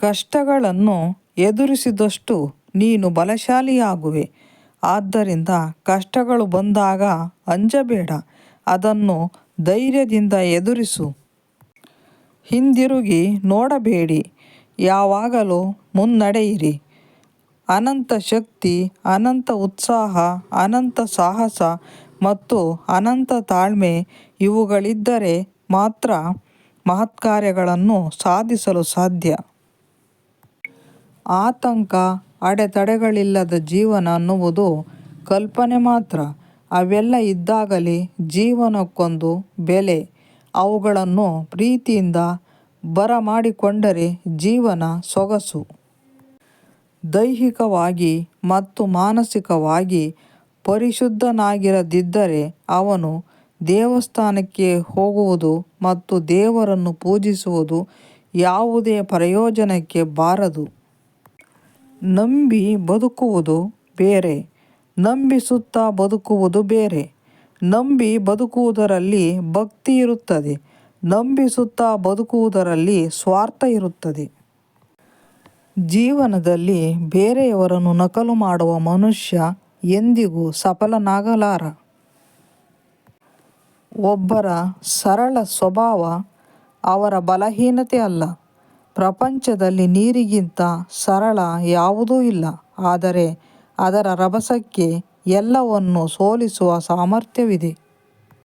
ಕಷ್ಟಗಳನ್ನು ಎದುರಿಸಿದಷ್ಟು ನೀನು ಬಲಶಾಲಿಯಾಗುವೆ. ಆದ್ದರಿಂದ ಕಷ್ಟಗಳು ಬಂದಾಗ ಅಂಜಬೇಡ, ಅದನ್ನು ಧೈರ್ಯದಿಂದ ಎದುರಿಸು. ಹಿಂದಿರುಗಿ ನೋಡಬೇಡಿ, ಯಾವಾಗಲೂ ಮುನ್ನಡೆಯಿರಿ. ಅನಂತ ಶಕ್ತಿ, ಅನಂತ ಉತ್ಸಾಹ, ಅನಂತ ಸಾಹಸ ಮತ್ತು ಅನಂತ ತಾಳ್ಮೆ ಇವುಗಳಿದ್ದರೆ ಮಾತ್ರ ಮಹತ್ಕಾರ್ಯಗಳನ್ನು ಸಾಧಿಸಲು ಸಾಧ್ಯ. ಆತಂಕ, ಅಡೆತಡೆಗಳಿಲ್ಲದ ಜೀವನ ಅನ್ನುವುದು ಕಲ್ಪನೆ ಮಾತ್ರ. ಅವೆಲ್ಲ ಇದ್ದಾಗಲೇ ಜೀವನಕ್ಕೊಂದು ಬೆಲೆ. ಅವುಗಳನ್ನು ಪ್ರೀತಿಯಿಂದ ಬರಮಾಡಿಕೊಂಡರೆ ಜೀವನ ಸೊಗಸು. ದೈಹಿಕವಾಗಿ ಮತ್ತು ಮಾನಸಿಕವಾಗಿ ಪರಿಶುದ್ಧನಾಗಿರದಿದ್ದರೆ ಅವನು ದೇವಸ್ಥಾನಕ್ಕೆ ಹೋಗುವುದು ಮತ್ತು ದೇವರನ್ನು ಪೂಜಿಸುವುದು ಯಾವುದೇ ಪ್ರಯೋಜನಕ್ಕೆ ಬಾರದು. ನಂಬಿ ಬದುಕುವುದು ಬೇರೆ, ನಂಬಿಸುತ್ತಾ ಬದುಕುವುದು ಬೇರೆ. ನಂಬಿ ಬದುಕುವುದರಲ್ಲಿ ಭಕ್ತಿ ಇರುತ್ತದೆ, ನಂಬಿಸುತ್ತಾ ಬದುಕುವುದರಲ್ಲಿ ಸ್ವಾರ್ಥ ಇರುತ್ತದೆ. ಜೀವನದಲ್ಲಿ ಬೇರೆಯವರನ್ನು ನಕಲು ಮಾಡುವ ಮನುಷ್ಯ ಎಂದಿಗೂ ಸಫಲನಾಗಲಾರ. ಒಬ್ಬರ ಸರಳ ಸ್ವಭಾವ ಅವರ ಬಲಹೀನತೆ ಅಲ್ಲ. ಪ್ರಪಂಚದಲ್ಲಿ ನೀರಿಗಿಂತ ಸರಳ ಯಾವುದೂ ಇಲ್ಲ. ಆದರೆ ಅದರ ರಭಸಕ್ಕೆ ಎಲ್ಲವನ್ನೂ ಸೋಲಿಸುವ ಸಾಮರ್ಥ್ಯವಿದೆ.